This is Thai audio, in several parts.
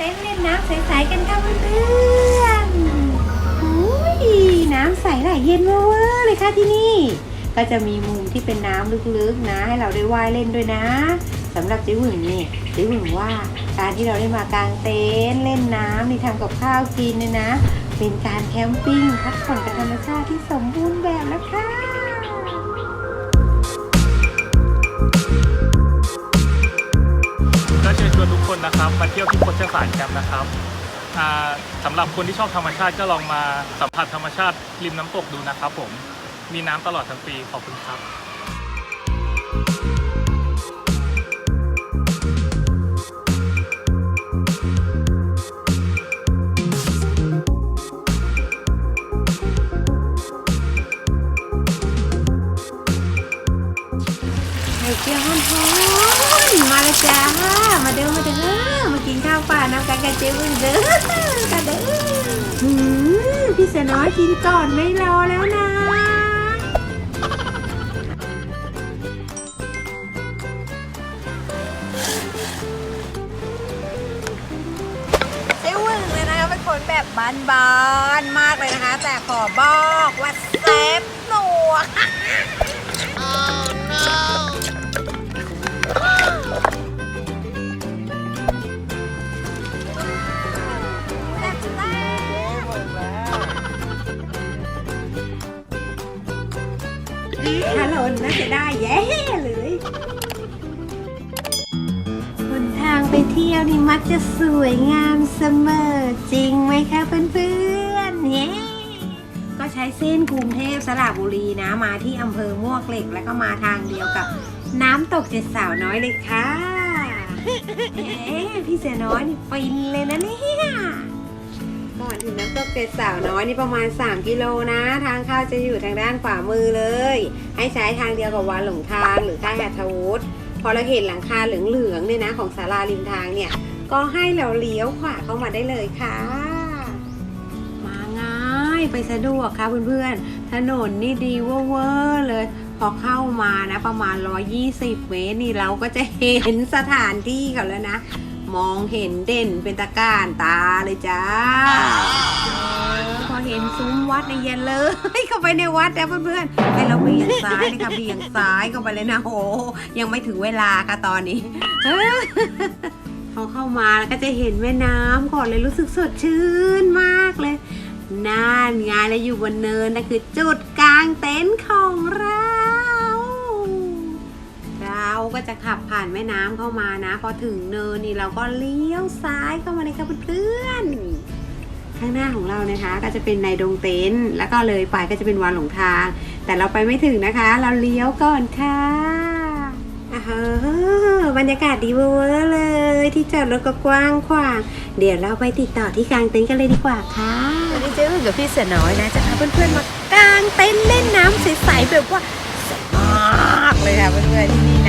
เต็นท์เล่นน้ำใสๆกันค่ะเพื่อนๆอุ้ยน้ำใสไหลเย็นเวอร์เลยค่ะที่นี่ ก็จะมีมุมที่เป็นน้ำลึกๆนะ ให้เราได้ว่ายเล่นด้วยนะสำหรับจิ๋วหึงนี่จิ๋วหึงว่าการที่เราได้มากางเต็นท์เล่นน้ำนี่ทำกับข้าวกินเนี่ยนะ เป็นการแคมปิ้งพักผ่อนกับธรรมชาติที่สมบูรณ์แบบายวที่โคชสารกันะครับสำหรับคนที่ชอบธรรมชาติก็ลองมาสัมผัสธรรมชาติริมน้ำตกดูนะครับผมมีน้ำตลอดทั้งปีขอบคุณครับ เจ้าบุญเด้อกันเด้อหืมพี่เสยน้อยกินก่อนไม่รอแล้วนะเจ๊วึงเลยนะคะเป็นคนแบบบ้านๆมากเลยนะคะ แต่ขอบอกว่าเซฟหนั บฮัลโหลน่าจะได้แย่เลยบนทางไปเที่ยวนี่มักจะสวยงามเสมอ จริงไหมคะเพื่อนๆเย้ก็ใช้เส้นกรุงเทพสระบุรีนะมาที่อำเภอมวกเหล็ก แล้วก็มาทางเดียวกับน้ำตกเจ็ดสาวน้อยเลยค่ะเอ๊พี่เสือน้อยนี่ฟินเลยนะเนี่ย ก่อนถึงน้ำตกเกร็ดสาวน้อยนี่ประมาณ 3 กิโลนะ ทางเข้าจะอยู่ทางด้านขวามือเลย ให้ใช้ทางเดียวกับวานหลงทางหรือค่ายอัธวุฒิพอเราเห็นหลังคาเหลืองๆเนี่ยนะ ของศาลาริมทางเนี่ย ก็ให้เราเลี้ยวขวาเข้ามาได้เลยค่ะ มาง่ายไปสะดวกค่ะเพื่อนๆ ถนนนี่ดีเวอร์เลย พอเข้ามานะประมาณ 120 เมตรนี่เราก็จะเห็นสถานที่เขาแล้วนะ มองเห็นเด่นเป็นตะการตาเลยจ้าพอเห็นซุ้มวัดในเย็นเลยเข้าไปในวัดนะเพื่อนๆให้เราเบี่ยงซ้ายเลยค่ะเบี่ยงซ้ายเข้าไปเลยนะโอ้ยังไม่ถึงเวลาค่ะตอนนี้พอเข้ามาแล้วก็จะเห็นแม่น้ำก่อนเลยรู้สึกสดชื่นมากเลยน่านไงแล้วอยู่บนเนินนั่นคือจุดกลางเต็นท์ของเรา เราก็จะขับผ่านแม่น้ำเข้ามานะ พอถึงเนินนี่เราก็เลี้ยวซ้ายเข้ามาเลยค่ะเพื่อนๆข้างหน้าของเรานะคะ ก็จะเป็นในดงเต็นแล้วก็เลยไปก็จะเป็นวานหลงทาง แต่เราไปไม่ถึงนะคะ เราเลี้ยวก่อนค่ะอ่าฮะบรรยากาศดีเวอร์เลย ที่จอดรถก็กว้างขวางเดี๋ยวเราไปติดต่อที่กลางเต็นท์กันเลยดีกว่าค่ะวันนี้เจ๊วึงกับพี่เสือน้อยนะจะพาเพื่อนๆมากางเต็นท์เล่นน้ำใสๆแบบว่าสมากเลยค่ะเพื่อนๆที่นี่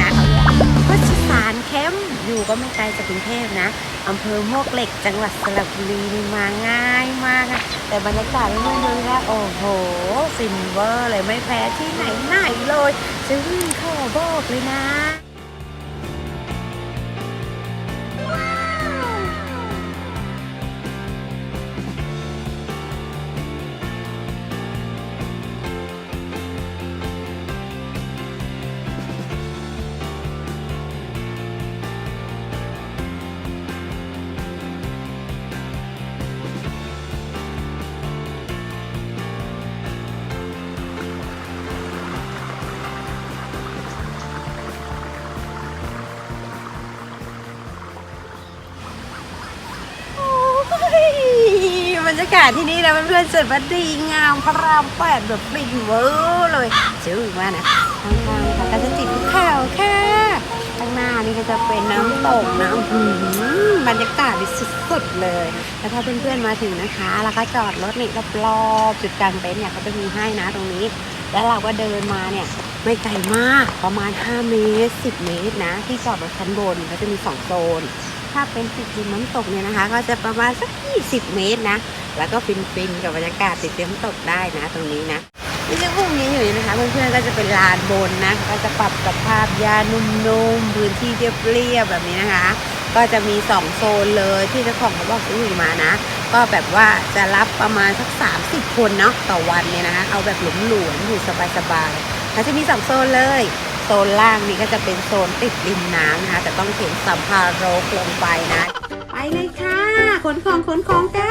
แคมป์อยู่ก็ไม่ไกลจากกรุงเทพนะอำเภอมวกเหล็กจังหวัดสระบุรีนี่มาง่ายมากนะแต่บรรยากาศเมื่อนๆดูนะโอ้โหซินเวอร์เลยไม่แพ้ที่ไหนไหนเลยซึ่งขอบอกเลยนะาศที่นี่นะเพื่อนๆสว่าดีงามพระรามแปดแบบปิ่งเวอร์เลยชื่อว่านะข้างๆค่ะก็จะติดภูเขาค่ะข้างหน้านี่ก็จะเป็นน้ำตกนะอื้อหือบรรยากาศดีสุดๆเลย แล้วถ้าเพื่อนๆมาถึงนะคะ แล้วก็จอดรถนี่รอบๆจุดกลางเต็นท์เนี่ยเขาจะมีให้นะตรงนี้ แล้วเราก็เดินมาเนี่ยไม่ไกลมากประมาณ 5 เมตร 10 เมตรนะ ที่จอดรถชั้นบนก็จะมี 2 โซน ถ้าเป็นติดริมน้ำตกเนี่ยนะคะ ก็จะประมาณสัก 20 เมตรนะ แล้วก็ฟินๆกับบรรยากาศติดริมตกได้นะ ตรงนี้นะนี่จะพวกนี้อยู่นะคะ เพื่อนๆก็จะเป็นลานบนนะก็จะปรับสภาพหญ้านุ่มๆพื้นที่เรียบๆแบบนี้นะคะ ก็จะมีสองโซนเลยที่เจ้าของเขาบอกซื้อมานะ ก็แบบว่าจะรับประมาณสัก 30 คนเนาะต่อวันเนี่ยนะคะ เอาแบบหลวมๆอยู่สบายๆเขาจะมีสองโซนเลยโซนล่างนี่ก็จะเป็นโซนติดริมน้ำนะคะแต่ต้องเข็นสัมภาระลงไปนะ ไปเลยค่ะขนของขนของกัน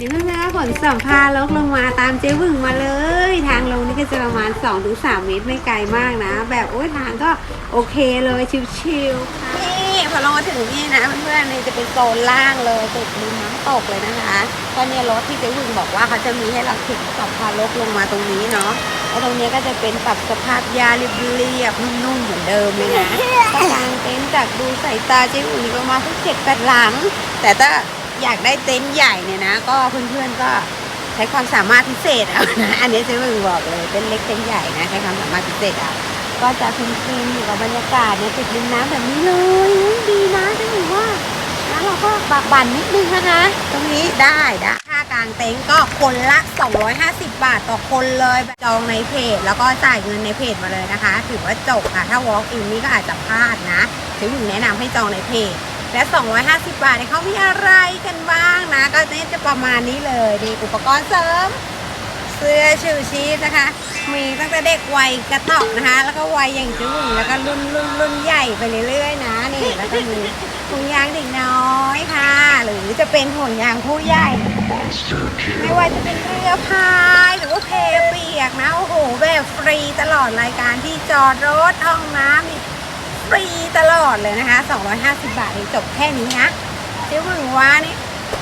นี่เพื่อนๆขนสัมภาระลงมาตามเจ๊วึงมาเลย ทางลงนี่ก็จะประมาณ 2-3 เมตรไม่ไกลมากนะ แบบโอ้ยทางก็โอเคเลยชิวๆค่ะนี่พอลงมาถึงนี่นะเพื่อนๆนี่จะเป็นโซนล่างเลยติดริมน้ำตกเลยนะคะก็เนี่ยรถที่เจ๊วึงบอกว่าเขาจะมีให้เราเข็นสัมภาระลงมาตรงนี้เนาะแล้วตรงนี้ก็จะเป็นปรับสภาพยาเรียบๆนุ่มๆเหมือนเดิมเลยนะกางเต็นท์จากดูสายตาเจ๊อุ่นประมาณสักเจ็ดแปดหลัง แต่ถ้า อยากได้เต็นท์ใหญ่เนี่ยนะ ก็เพื่อนๆก็ใช้ความสามารถพิเศษเอานะ อันนี้เจ๊อุ่นบอกเลยเต็นท์เล็กเต็นท์ใหญ่นะใช้ความสามารถพิเศษเอาก็จะฟินๆอยู่กับบรรยากาศเนี่ยติดริมน้ำแบบนี้เลยดีนะเจ๊อุ่นว่าแล้วเราก็บากบั่นนิดนึงนะคะ ตรงนี้ได้ได้ค่ากลางเต็นท์ก็คนละ 250 บาทต่อคนเลยจองในเพจ แล้วก็จ่ายเงินในเพจมาเลยนะคะ ถือว่าจบค่ะ ถ้า walk in นี่ก็อาจจะพลาดนะถึงถึงแนะนำให้จองในเพจ และ 250 บาทเนี่ยเขามีอะไรกันบ้างนะ ก็เนี่ยจะประมาณนี้เลยดีอุปกรณ์เสริม เสื้อชูชีพนะคะ มีตั้งแต่เด็กวัยกระตอกนะคะ แล้วก็วัยอย่างจุ่งแล้วก็รุ่นรุ่นรุ่นใหญ่ไปเรื่อยๆนะนี่แล้วก็มีห่วงยางเด็กน้อยค่ะ หรือจะเป็นห่วงยางผู้ใหญ่ ไม่ว่าจะเป็นเรือพายหรือว่าเพเปียกนะโอ้โหแบบฟรีตลอดรายการที่จอดรถห้องน้ำนี่ ฟรีตลอดเลยนะคะ 250 บาทนี่จบแค่นี้นะเจ๊หึงว่านี่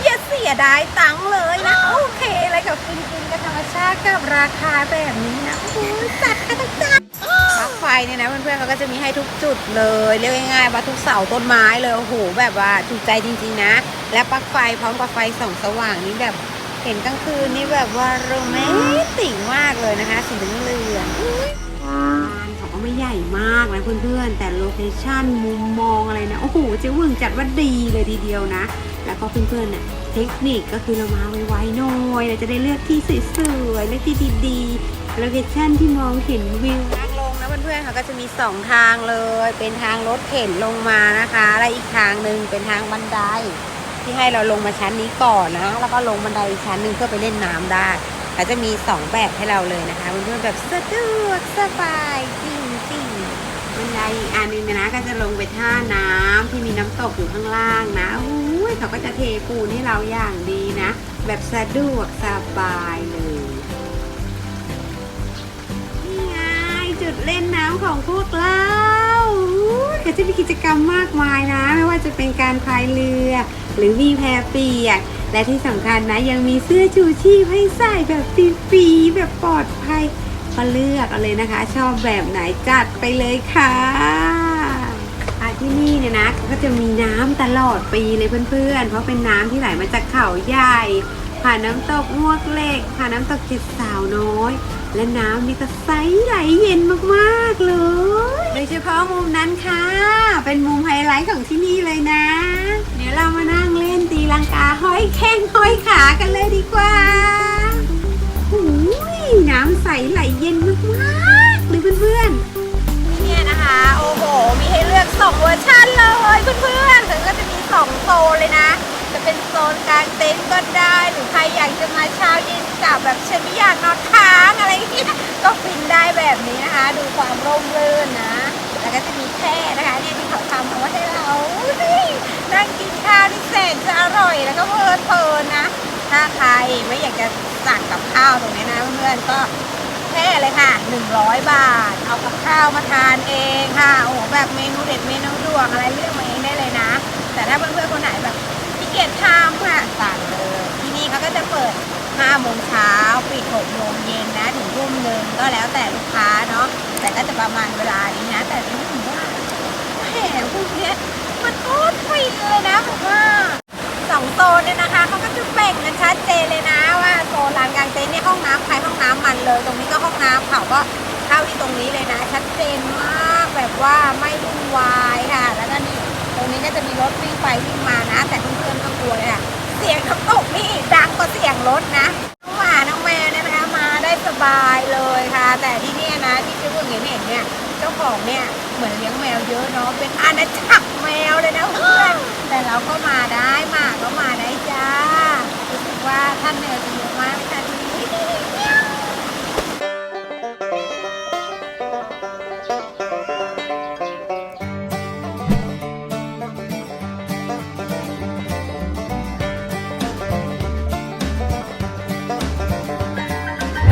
อย่าเสียดายตังค์เลยนะ โอเคเลยกับฟินฟินกับธรรมชาติกับราคาแบบนี้นะโอ้โหจัดกันทั้งจัดปลั๊กไฟเนี่ยนะเพื่อนๆเขาก็จะมีให้ทุกจุดเลย เรียกง่ายๆว่าทุกเสาต้นไม้เลยโอ้โหแบบว่าถูกใจจริงๆนะ และปลั๊กไฟพร้อมกับไฟส่องสว่างนี่แบบเห็นกลางคืนนี่แบบว่าโรแมนติกมากเลยนะคะสีเหลืองเหลือง ก็ไม่ใหญ่มากนะเพื่อนๆ แต่โลเคชั่นมุมมองอะไรนะโอ้โหเจ๊วึงจัดว่าดีเลยทีเดียวนะ แล้วก็เพื่อนๆเน่ะเทคนิคก็คือเรามาไวๆหน่อยเราจะได้เลือกที่สวยๆเลือกที่ดีๆโลเคชั่นที่มองเห็นวิวทางลงนะเพื่อนๆเขาก็จะมีสองทางเลย เป็นทางรถเข็นลงมานะคะและอีกทางหนึ่งเป็นทางบันไดที่ให้เราลงมาชั้นนี้ก่อนนะ แล้วก็ลงบันไดอีกชั้นหนึ่งเพื่อไปเล่นน้ำได้แต่จะมี 2 แบบให้เราเลยนะคะเพื่อนๆแบบสะดวกสบายจ ริงๆบันไดอีกอันหนึงนะก็จะลงไปท่าน้ำที่มีน้ำตกอยู่ข้างล่างนะอุ้ยเขาก็จะเทปูนให้เราอย่างดีนะ แบบสะดวกสบายเลยนี่ไงจุดเล่นน้ำของพวกเราก็จะมีกิจกรรมมากมายนะ ไม่ว่าจะเป็นการพายเรือ หรือมีแพเปียกและที่สำคัญนะยังมีเสื้อชูชีพให้ใส่แบบฟรีๆแบบปลอดภัย ก็เลือกเอาเลยนะคะ ชอบแบบไหนจัดไปเลยค่ะอะที่นี่เนี่ยนะก็จะมีน้ำตลอดปีเลยเพื่อนๆ เพราะเป็นน้ำที่ไหลมาจากเขาใหญ่ ผ่านน้ำตกมวกเหล็ก ผ่านน้ำตกเจ็ดสาวน้อย และน้ำนี่ก็ใสไหลเย็นมากๆเลยโดยเฉพาะมุมนั้นค่ะ เป็นมุมไฮไลท์ของที่นี่เลยนะ เดี๋ยวเรามานั่งเล่นตีลังกาห้อยแข้งห้อยขากันเลยดีกว่า ไหลเย็นมากๆเลยเพื่อนๆเนี่ยนะคะ โอ้โห มีให้เลือก2เวอร์ชันเลยเพื่อนๆถึงก็จะมี2โซนเลยนะ จะเป็นโซนกลางเต็นท์ก็ได้ หรือใครอยากจะมาเช้าเย็นกลับแบบฉันไม่อยากนอนค้างอะไรอย่างเงี้ยก็ฟินได้แบบนี้นะคะ ดูความร่มรื่นนะ แล้วก็จะมีแค่นะคะเนี่ยที่เขาทำเอาไว้ให้เรานั่งกินข้าวที่แสนจะอร่อยแล้วก็เพลิดเพลินนะถ้าใครไม่อยากจะสั่งกับข้าวตรงนี้นะเพื่อนๆก็ แค่เลยค่ะ 100 บาท เอากับข้าวมาทานเองค่ะ โอ้โหแบบเมนูเด็ดเมนูดวงอะไรเลือกมาเองได้เลยนะ แต่ถ้าเพื่อนๆคนไหนแบบขี้เกียจทำค่ะสั่งเลย ที่นี่เขาก็จะเปิด5โมงเช้าปิด6โมงเย็นนะ ถึงทุ่มหนึ่งก็แล้วแต่ลูกค้าเนาะ แต่ก็จะประมาณเวลานี้นะ แต่รู้สึกว่าแหมพวกเนี้ยมันโคตรฟินเลยนะผมว่า องโซนเนี่ยนะคะเขาก็จะแบ่งกันชัดเจนเลยนะว่าโซนลานกลางเต็นท์เนี่ยห้องน้ำใครห้องน้ำมันเลย ตรงนี้ก็ห้องน้ำเขาก็เข้าที่ตรงนี้เลยนะ ชัดเจนมากแบบว่าไม่วุ่นวายค่ะ แล้วก็นี่ตรงนี้ก็จะมีรถวิ่งไปวิ่งมานะ แต่เพื่อนๆก็กลัวเลยค่ะเสียงน้ำตกนี่ดังกว่าเสียงรถนะน้องหมาน้องแมวเนี่ยนะคะมาได้สบายเลยค่ะ แต่ที่เนี่ยนะที่เจ้าพวกเห็นเห็นเนี่ยเจ้าของเนี่ยเหมือนเลี้ยงแมวเยอะเนาะเป็นอาณาจักรแมวเลยนะเพื่อน แต่เราก็มาได้มาก็มาได้จ้ารู้สึกว่าท่านแมวจะเยอะมากเลยค่ะที่นี่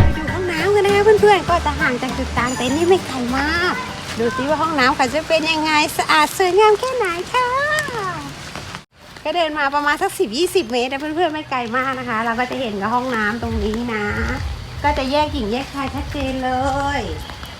ไปดูห้องน้ำกันนะเพื่อนๆก็จะห่างจากจุดกลางเต็นท์นี่ไม่ไกลมาก ดูซิว่าห้องน้ำเขาจะเป็นยังไง สะอาดสวยงามแค่ไหนค่ะ ก็เดินมาประมาณสักสิบยี่สิบเมตรนะเพื่อนๆไม่ไกลมากนะคะ เราก็จะเห็นกับห้องน้ำตรงนี้นะ ก็จะแยกหญิงแยกชายชัดเจนเลย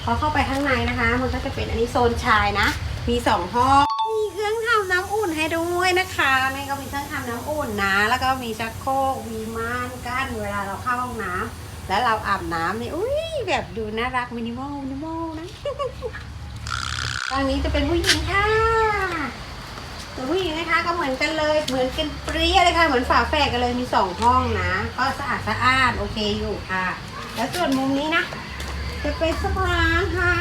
พอเข้าไปข้างในนะคะ มันก็จะเป็นอันนี้โซนชายนะ มีสองห้องมีเครื่องทำน้ำอุ่นให้ด้วยนะคะนี่ก็มีเครื่องทำน้ำอุ่นนะ แล้วก็มีชักโครกมีม่านกั้นเวลาเราเข้าห้องน้ำแล้วเราอาบน้ำนี่อุ้ยแบบดูน่ารักมินิมอลมินิมอลนะตอนนี้จะเป็นผู้หญิงค่ะ ส่วนผู้หญิงนะคะก็เหมือนกันเลย เหมือนกันเปรี้ยเลยค่ะ เหมือนฝาแฝดกันเลยมีสองห้องนะ ก็สะอาดสะอาดโอเคอยู่ค่ะ แล้วส่วนมุมนี้นะ จะเป็นสปาค่ะ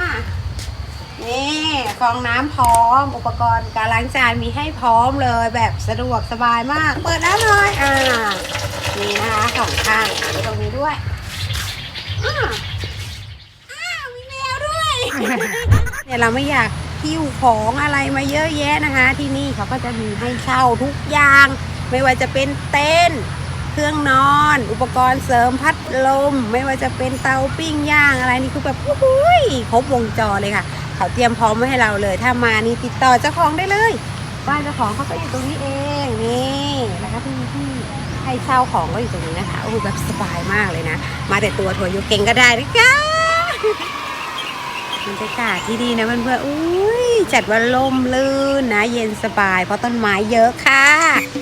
นี่ฟองน้ำพร้อม อุปกรณ์การล้างจานมีให้พร้อมเลยแบบสะดวกสบายมาก เปิดน้ำเลยอ่านี่นะคะสองข้างตรงนี้ด้วยอ้าวมีแมวด้วยเนี่ยเราไม่อยาก หิ้วของอะไรมาเยอะแยะนะคะ ที่นี่เขาก็จะมีให้เช่าทุกอย่าง ไม่ว่าจะเป็นเต็นท์เครื่องนอน อุปกรณ์เสริมพัดลม ไม่ว่าจะเป็นเตาปิ้งย่างอะไรนี่คือแบบโอ้โหยครบวงจรเลยค่ะ เขาเตรียมพร้อมไว้ให้เราเลย ถ้ามานี่ติดต่อเจ้าของได้เลยบ้านเจ้าของเขาก็อยู่ตรงนี้เองนี่นะคะที่ที่ให้เช่าของก็อยู่ตรงนี้นะคะโอ้โหแบบสบายมากเลยนะ มาแต่ตัวถั่วโยเก่งก็ได้นะคะ บรรยากาศที่ดีนะเพื่อนๆอุ้ยจัดว่าลมลื่นนะ เย็นสบาย เพราะต้นไม้เยอะค่ะ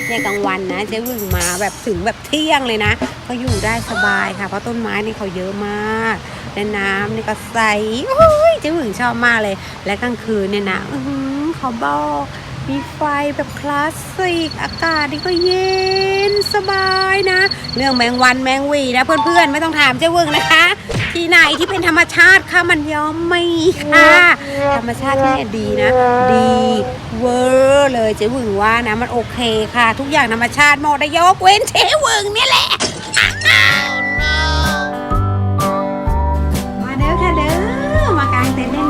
เนี่ยกลางวันนะเจ๊วึงมาแบบถึงแบบเที่ยงเลยนะ ก็อยู่ได้สบายค่ะ เพราะต้นไม้นี่เขาเยอะมากและน้ำนี่ก็ใสโอ้ยเจ๊วึงชอบมากเลย และกลางคืนเนี่ยนะอือหือขอบอกมีไฟแบบคลาสสิก อากาศนี่ก็เย็นสบายนะ เรื่องแมงวันแมงวีนะเพื่อนๆ ไม่ต้องถามเจ้าเวิงนะคะ ที่ไหนที่เป็นธรรมชาติค่ะมันยอมไม่ค่ะ ธรรมชาติที่เนี่ยดีนะ ดีเวอร์เลยเจ๊หวึงว่านะมันโอเคค่ะ ทุกอย่างธรรมชาติหมดได้ยกเว้นเจ๊หวึงเนี่ยแหละมาเด้อค่ะเด้อมากางเต็นท์เล่น